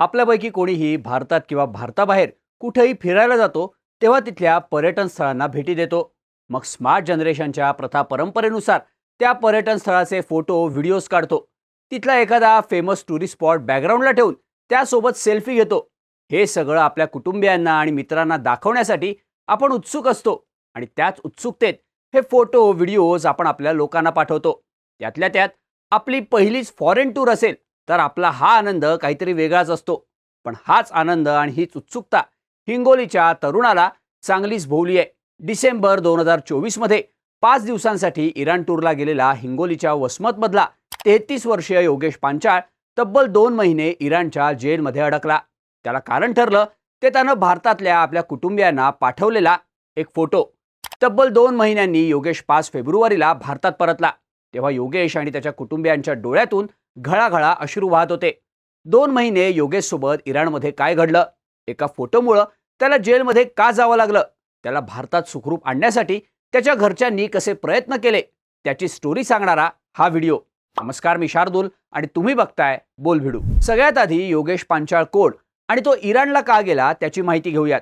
आपल्यापैकी कोणीही भारतात किंवा भारताबाहेर कुठेही फिरायला जातो तेव्हा तिथल्या पर्यटन स्थळांना भेटी देतो. मग स्मार्ट जनरेशनच्या प्रथा परंपरेनुसार त्या पर्यटन स्थळाचे फोटो व्हिडिओज काढतो. तिथला एखादा फेमस टुरिस्ट स्पॉट बॅकग्राऊंडला ठेवून त्यासोबत सेल्फी घेतो. हे सगळं आपल्या कुटुंबियांना आणि मित्रांना दाखवण्यासाठी आपण उत्सुक असतो आणि त्याच उत्सुकतेत हे फोटो व्हिडिओज आपण आपल्या लोकांना पाठवतो. त्यातल्या त्यात आपली पहिलीच फॉरेन टूर असेल तर आपला हा आनंद काहीतरी वेगळाच असतो. पण हाच आनंद आणि हीच उत्सुकता हिंगोलीच्या तरुणाला चांगलीच भोवली आहे. डिसेंबर दोन हजार चोवीसमध्ये पाच दिवसांसाठी इराण टूरला गेलेला हिंगोलीच्या वसमतमधला तेहतीस वर्षीय योगेश पांचाळ तब्बल दोन महिने इराणच्या जेलमध्ये अडकला. त्याला कारण ठरलं ते त्यानं भारतातल्या आपल्या कुटुंबियांना पाठवलेला एक फोटो. तब्बल दोन महिन्यांनी योगेश पाच फेब्रुवारीला भारतात परतला. तेव्हा योगेश आणि त्याच्या कुटुंबियांच्या डोळ्यातून घळाघळा अश्रू वाहत होते. दोन महिने योगेशसोबत इराणमध्ये काय घडलं? एका फोटोमुळं त्याला जेलमध्ये का जावं लागलं? त्याला भारतात सुखरूप आणण्यासाठी त्याच्या घरच्यांनी कसे प्रयत्न केले? त्याची स्टोरी सांगणारा हा व्हिडिओ. नमस्कार मी शार्दूल आणि तुम्ही बघताय बोल भिडू. सगळ्यात आधी योगेश पांचाळ कोण आणि तो इराणला का गेला त्याची माहिती घेऊयात.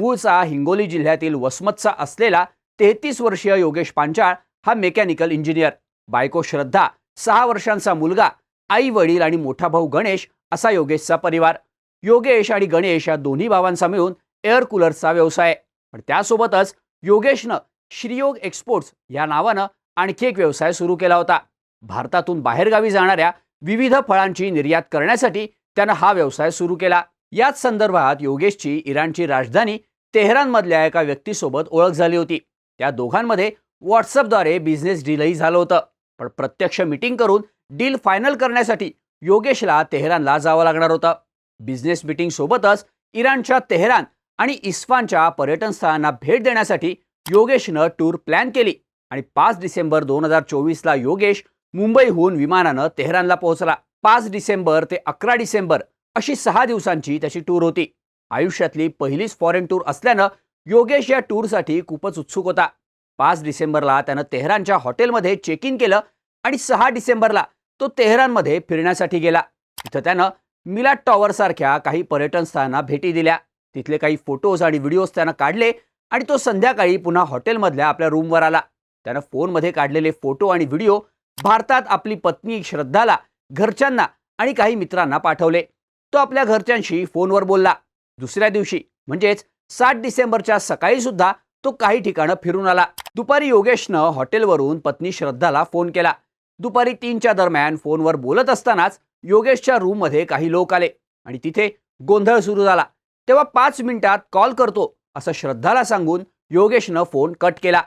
मूळचा हिंगोली जिल्ह्यातील वसमतचा असलेला तेहतीस वर्षीय योगेश पांचाळ हा मेकॅनिकल इंजिनियर. बायको श्रद्धा सहा वर्षांचा मुलगा आई वडील आणि मोठा भाऊ गणेश असा योगेशचा परिवार. योगेश आणि गणेश या दोन्ही भावांचा मिळून एअर कूलरचा व्यवसाय आहे. पण त्यासोबतच योगेशनं श्रीयोग एक्सपोर्ट्स या नावानं आणखी एक व्यवसाय सुरू केला होता. भारतातून बाहेरगावी जाणाऱ्या विविध फळांची निर्यात करण्यासाठी त्यानं हा व्यवसाय सुरू केला. याच संदर्भात योगेशची इराणची राजधानी तेहरानमधल्या एका व्यक्तीसोबत ओळख झाली होती. त्या दोघांमध्ये व्हॉट्सअपद्वारे बिझनेस डीलही झालं होतं. पण प्रत्यक्ष मीटिंग करून डील फायनल करण्यासाठी योगेशला तेहरानला जावं लागणार होतं. बिझनेस मीटिंग सोबतच इराणच्या तेहरान आणि इस्फानच्या पर्यटन स्थळांना भेट देण्यासाठी योगेशनं टूर प्लॅन केली आणि पाच डिसेंबर दोन हजार चोवीसला योगेश मुंबईहून विमानानं तेहरानला पोहोचला. पाच डिसेंबर ते अकरा डिसेंबर अशी सहा दिवसांची त्याची टूर होती. आयुष्यातली पहिलीच फॉरेन टूर असल्यानं योगेश या टूरसाठी खूपच उत्सुक होता. पाच डिसेंबरला त्यानं तेहरानच्या हॉटेलमध्ये चेक इन केलं आणि सहा डिसेंबरला तो तेहरानमध्ये फिरण्यासाठी गेला. तिथं त्यानं मिलाट टॉवरसारख्या काही पर्यटन स्थळांना भेटी दिल्या. तिथले काही फोटोज आणि व्हिडिओज त्यानं काढले आणि तो संध्याकाळी पुन्हा हॉटेलमधल्या आपल्या रूमवर आला. त्यानं फोनमध्ये काढलेले फोटो आणि व्हिडिओ भारतात आपली पत्नी श्रद्धाला घरच्यांना आणि काही मित्रांना पाठवले. तो आपल्या घरच्यांशी फोनवर बोलला. दुसऱ्या दिवशी म्हणजेच सात डिसेंबरच्या सकाळी सुद्धा तो काही ठिकाणं फिरून आला. दुपारी योगेशनं हॉटेलवरून पत्नी श्रद्धाला फोन केला. दुपारी तीनच्या दरम्यान फोनवर बोलत असतानाच योगेशच्या रूममध्ये काही लोक आले आणि तिथे गोंधळ सुरू झाला. तेव्हा पाच मिनिटात कॉल करतो असं श्रद्धाला सांगून योगेशनं फोन कट केला.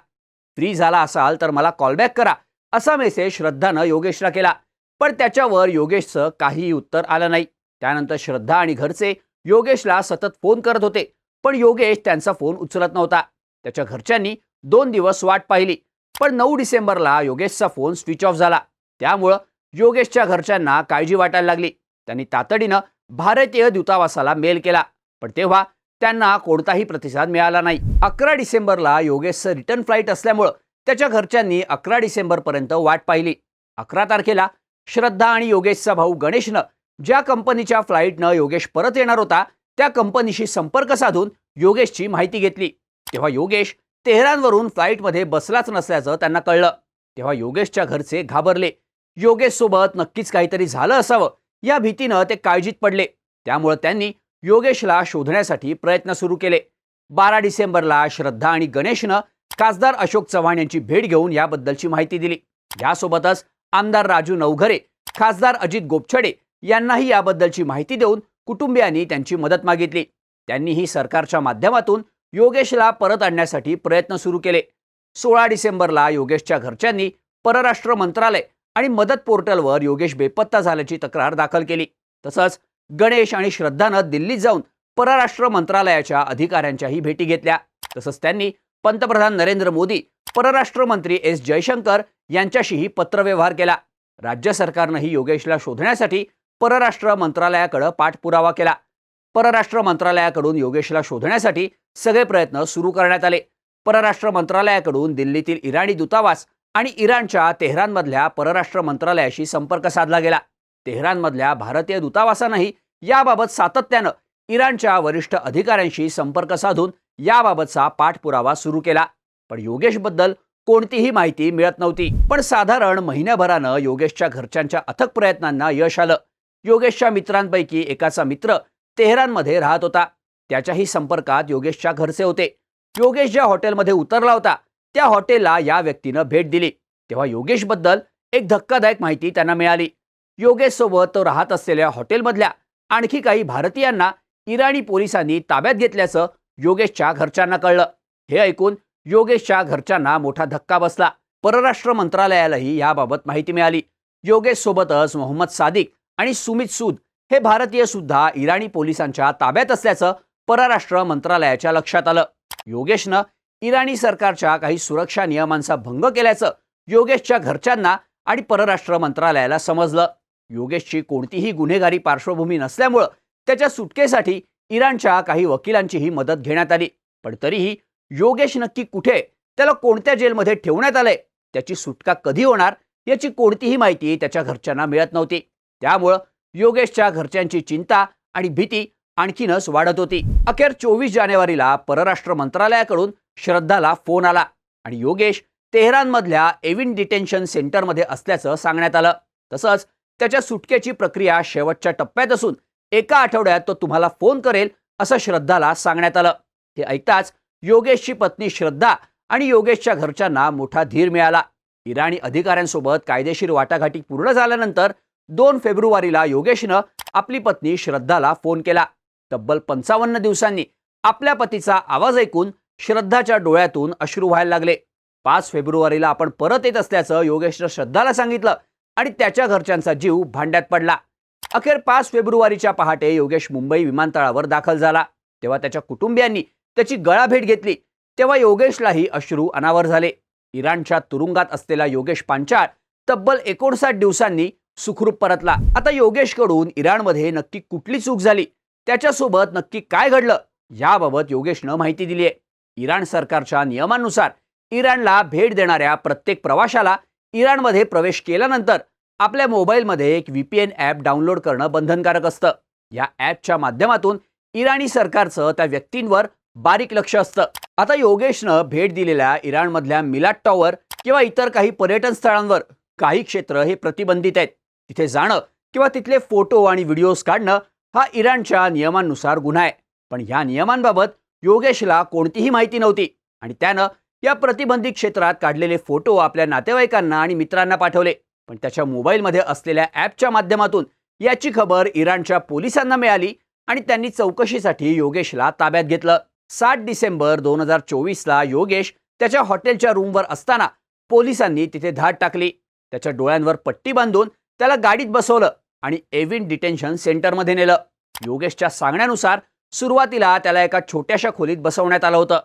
फ्री झाला असाल तर मला कॉलबॅक करा असा मेसेज श्रद्धानं योगेशला केला. पण त्याच्यावर योगेशचं काहीही उत्तर आलं नाही. त्यानंतर श्रद्धा आणि घरचे योगेशला सतत फोन करत होते. पण योगेश त्यांचा फोन उचलत नव्हता. त्याच्या घरच्यांनी दोन दिवस वाट पाहिली. पण नऊ डिसेंबरला योगेशचा फोन स्विच ऑफ झाला. त्यामुळं योगेशच्या घरच्यांना काळजी वाटायला लागली. त्यांनी तातडीनं भारतीय दूतावासाला मेल केला. पण तेव्हा त्यांना कोणताही प्रतिसाद मिळाला नाही. अकरा डिसेंबरला योगेशचं रिटर्न फ्लाईट असल्यामुळं त्याच्या घरच्यांनी अकरा डिसेंबरपर्यंत वाट पाहिली. अकरा तारखेला श्रद्धा आणि योगेशचा भाऊ गणेशनं ज्या कंपनीच्या फ्लाईटनं योगेश परत येणार होता त्या कंपनीशी संपर्क साधून योगेशची माहिती घेतली. तेव्हा योगेश तेहरानवरून फ्लाईटमध्ये बसलाच नसल्याचं त्यांना कळलं. तेव्हा योगेशच्या घरचे घाबरले. योगेशसोबत नक्कीच काहीतरी झालं असावं या भीतीनं ते काळजीत पडले. त्यामुळं त्यांनी योगेशला शोधण्यासाठी प्रयत्न सुरू केले. बारा डिसेंबरला श्रद्धा आणि गणेशनं खासदार अशोक चव्हाण यांची भेट घेऊन याबद्दलची माहिती दिली. यासोबतच आमदार राजू नवघरे खासदार अजित गोपछडे यांनाही याबद्दलची माहिती देऊन कुटुंबियांनी त्यांची मदत मागितली. त्यांनीही सरकारच्या माध्यमातून योगेशला परत आणण्यासाठी प्रयत्न सुरू केले. सोळा डिसेंबरला योगेशच्या घरच्यांनी परराष्ट्र मंत्रालय आणि मदत पोर्टलवर योगेश बेपत्ता झाल्याची तक्रार दाखल केली. तसंच गणेश आणि श्रद्धानं दिल्लीत जाऊन परराष्ट्र मंत्रालयाच्या अधिकाऱ्यांच्याही भेटी घेतल्या. तसंच त्यांनी पंतप्रधान नरेंद्र मोदी परराष्ट्र मंत्री एस जयशंकर यांच्याशीही पत्रव्यवहार केला. राज्य सरकारनंही योगेशला शोधण्यासाठी परराष्ट्र मंत्रालयाकडे पाठपुरावा केला. परराष्ट्र मंत्रालयाकडून योगेशला शोधण्यासाठी सगळे प्रयत्न सुरू करण्यात आले. परराष्ट्र मंत्रालयाकडून दिल्लीतील इराणी दूतावास आणि इराणच्या तेहरानमधल्या परराष्ट्र मंत्रालयाशी संपर्क साधला गेला. तेहरानमधल्या भारतीय दूतावासानंही याबाबत सातत्यानं इराणच्या वरिष्ठ अधिकाऱ्यांशी संपर्क साधून याबाबतचा पाठपुरावा सुरू केला. पण योगेशबद्दल कोणतीही माहिती मिळत नव्हती. पण साधारण महिन्याभरानं योगेशच्या घरच्यांच्या अथक प्रयत्नांना यश आलं. योगेशच्या मित्रांपैकी एकाचा मित्र तेहरानमध्ये राहत होता. त्याच्याही संपर्कात योगेशच्या घरचे होते. योगेश ज्या हॉटेलमध्ये उतरला होता त्या हॉटेलला या व्यक्तीनं भेट दिली. तेव्हा योगेशबद्दल एक धक्कादायक माहिती त्यांना मिळाली. योगेशसोबत तो राहत असलेल्या हॉटेलमधल्या आणखी काही भारतीयांना इराणी पोलिसांनी ताब्यात घेतल्याचं योगेशच्या घरच्यांना कळलं. हे ऐकून योगेशच्या घरच्यांना मोठा धक्का बसला. परराष्ट्र मंत्रालयालाही याबाबत माहिती मिळाली. योगेशसोबतच मोहम्मद सादिक आणि सुमित सूद हे भारतीय सुद्धा इराणी पोलिसांच्या ताब्यात असल्याचं परराष्ट्र मंत्रालयाच्या लक्षात आलं. योगेशनं इराणी सरकारच्या काही सुरक्षा नियमांचा भंग केल्याचं योगेशच्या घरच्यांना आणि परराष्ट्र मंत्रालयाला समजलं. योगेशची कोणतीही गुन्हेगारी पार्श्वभूमी नसल्यामुळं त्याच्या सुटकेसाठी इराणच्या काही वकिलांचीही मदत घेण्यात आली. पण तरीही योगेश नक्की कुठे? त्याला कोणत्या जेलमध्ये ठेवण्यात आलंय? त्याची सुटका कधी होणार? याची कोणतीही माहिती त्याच्या घरच्यांना मिळत नव्हती. त्यामुळं योगेशच्या घरच्यांची चिंता आणि भीती आणखीनच वाढत होती. अखेर चोवीस जानेवारीला परराष्ट्र मंत्रालयाकडून श्रद्धाला फोन आला आणि योगेश तेहरानमधल्या एविन डिटेन्शन सेंटरमध्ये असल्याचं सांगण्यात आलं. तसंच त्याच्या सुटकेची प्रक्रिया शेवटच्या टप्प्यात असून एका आठवड्यात तो तुम्हाला फोन करेल असं श्रद्धाला सांगण्यात आलं. हे ऐकताच योगेशची पत्नी श्रद्धा आणि योगेशच्या घरच्यांना मोठा धीर मिळाला. इराणी अधिकाऱ्यांसोबत कायदेशीर वाटाघाटी पूर्ण झाल्यानंतर दोन फेब्रुवारीला योगेशनं आपली पत्नी श्रद्धाला फोन केला. तब्बल पंचावन्न दिवसांनी आपल्या पतीचा आवाज ऐकून श्रद्धाच्या डोळ्यातून अश्रू व्हायला लागले. पाच फेब्रुवारीला आपण परत येत असल्याचं योगेशनं श्रद्धाला सांगितलं आणि त्याच्या घरच्यांचा जीव भांड्यात पडला. अखेर पाच फेब्रुवारीच्या पहाटे योगेश मुंबई विमानतळावर दाखल झाला. तेव्हा त्याच्या कुटुंबियांनी त्याची गळाभेट घेतली. तेव्हा योगेशलाही अश्रू अनावर झाले. इराणच्या तुरुंगात असलेला योगेश पांचाळ तब्बल एकोणसाठ दिवसांनी सुखरूप परतला. आता योगेशकडून इराणमध्ये नक्की कुठली चूक झाली? त्याच्यासोबत नक्की काय घडलं? याबाबत योगेशनं माहिती दिली आहे. इराण सरकारच्या नियमानुसार इराणला भेट देणाऱ्या प्रत्येक प्रवाशाला इराणमध्ये प्रवेश केल्यानंतर आपल्या मोबाईलमध्ये एक V P N app download करणं बंधनकारक असतं. या ॲपच्या माध्यमातून इराणी सरकारचं त्या व्यक्तींवर बारीक लक्ष असतं. आता योगेशनं भेट दिलेल्या इराणमधल्या मिलाट टॉवर किंवा इतर काही पर्यटन स्थळांवर काही क्षेत्र हे प्रतिबंधित आहेत. तिथे जाणं किंवा तिथले फोटो आणि व्हिडिओज काढणं हा इराणच्या नियमांनुसार गुन्हा आहे. पण ह्या नियमांबाबत योगेशला कोणतीही माहिती नव्हती आणि त्यानं या प्रतिबंधित क्षेत्रात काढलेले फोटो आपल्या नातेवाईकांना आणि मित्रांना पाठवले. पण त्याच्या मोबाईलमध्ये असलेल्या ॲपच्या माध्यमातून याची खबर इराणच्या पोलिसांना मिळाली आणि त्यांनी चौकशीसाठी योगेशला ताब्यात घेतलं. सात डिसेंबर दोन हजार चोवीसला योगेश त्याच्या हॉटेलच्या रूमवर असताना पोलिसांनी तिथे धाड टाकली. त्याच्या डोळ्यांवर पट्टी बांधून त्याला गाडीत बसवलं आणि एव्हिन डिटेन्शन सेंटरमध्ये नेलं. योगेशच्या सांगण्यानुसार सुरुवातीला त्याला एका छोट्याशा खोलीत बसवण्यात आलं होतं.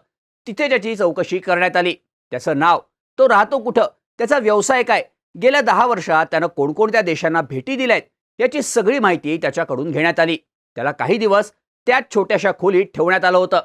तिथे त्याची चौकशी करण्यात आली. त्याचं नाव तो राहतो कुठं त्याचा व्यवसाय काय गेल्या दहा वर्षात त्यानं कोणकोणत्या देशांना भेटी दिल्यात याची सगळी माहिती त्याच्याकडून घेण्यात आली. त्याला काही दिवस त्याच छोट्याशा खोलीत ठेवण्यात आलं होतं.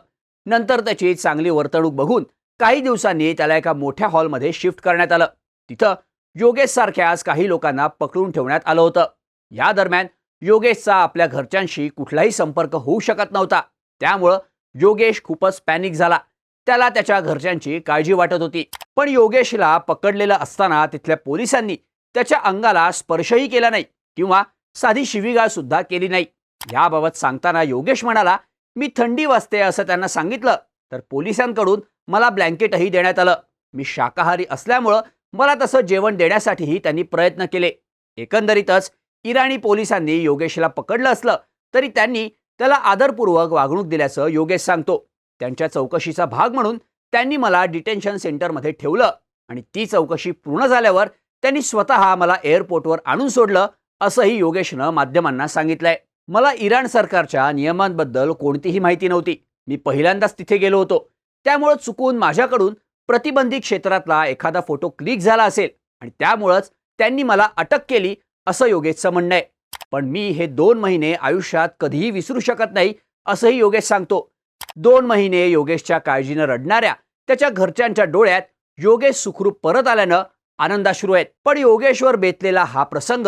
नंतर त्याची चांगली वर्तणूक बघून काही दिवसांनी त्याला एका मोठ्या हॉलमध्ये शिफ्ट करण्यात आलं. तिथं योगेश आज काही लोकांना पकडून ठेवण्यात आलं होतं. या दरम्यान योगेशचा आपल्या घरच्यांशी कुठलाही संपर्क होऊ शकत नव्हता. त्यामुळं योगेश खूपच पॅनिक झाला. त्याला त्याच्या घरच्यांची काळजी वाटत होती. पण योगेशला पकडलेलं असताना तिथल्या पोलिसांनी त्याच्या अंगाला स्पर्शही केला नाही किंवा साधी शिवीगाळ सुद्धा केली नाही. याबाबत सांगताना योगेश म्हणाला मी थंडी वाजते असं त्यांना सांगितलं तर पोलिसांकडून मला ब्लँकेटही देण्यात आलं. मी शाकाहारी असल्यामुळं मला तसं जेवण देण्यासाठीही त्यांनी प्रयत्न केले. एकंदरीतच इराणी पोलिसांनी योगेशला पकडलं असलं तरी त्यांनी त्याला आदरपूर्वक वागणूक दिल्याचं योगेश सांगतो. त्यांच्या चौकशीचा भाग म्हणून त्यांनी मला डिटेन्शन सेंटरमध्ये ठेवलं आणि ती चौकशी पूर्ण झाल्यावर त्यांनी स्वतः मला एअरपोर्टवर आणून सोडलं असंही योगेशनं माध्यमांना सांगितलंय. मला इराण सरकारच्या नियमांबद्दल कोणतीही माहिती नव्हती. मी पहिल्यांदाच तिथे गेलो होतो. त्यामुळं चुकून माझ्याकडून प्रतिबंधित क्षेत्रातला एखादा फोटो क्लिक झाला असेल आणि त्यामुळंच त्यांनी मला अटक केली असं योगेशचं म्हणणं आहे. पण मी हे दोन महिने आयुष्यात कधीही विसरू शकत नाही असंही योगेश सांगतो. दोन महिने योगेशच्या काळजीनं रडणाऱ्या त्याच्या घरच्यांच्या डोळ्यात योगेश सुखरूप परत आल्यानं आनंदाश्रू आहेत. पण योगेशवर बेतलेला हा प्रसंग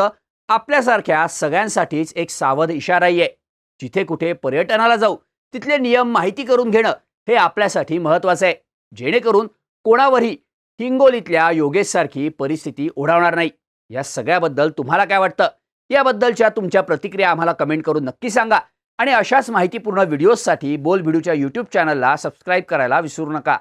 आपल्यासारख्या सगळ्यांसाठीच एक सावध इशाराही आहे. जिथे कुठे पर्यटनाला जाऊ तिथले नियम माहिती करून घेणं हे आपल्यासाठी महत्वाचं आहे. जेणेकरून कोणावरही हिंगोलीतल्या योगेशसारखी परिस्थिती ओढावणार नाही. या सगळ्याबद्दल तुम्हाला काय वाटतं? याबद्दलच्या तुमच्या प्रतिक्रिया आम्हाला कमेंट करून नक्की सांगा. आणि अशाच माहितीपूर्ण व्हिडिओजसाठी बोल व्हिडिओच्या यूट्यूब चॅनलला सबस्क्राईब करायला विसरू नका.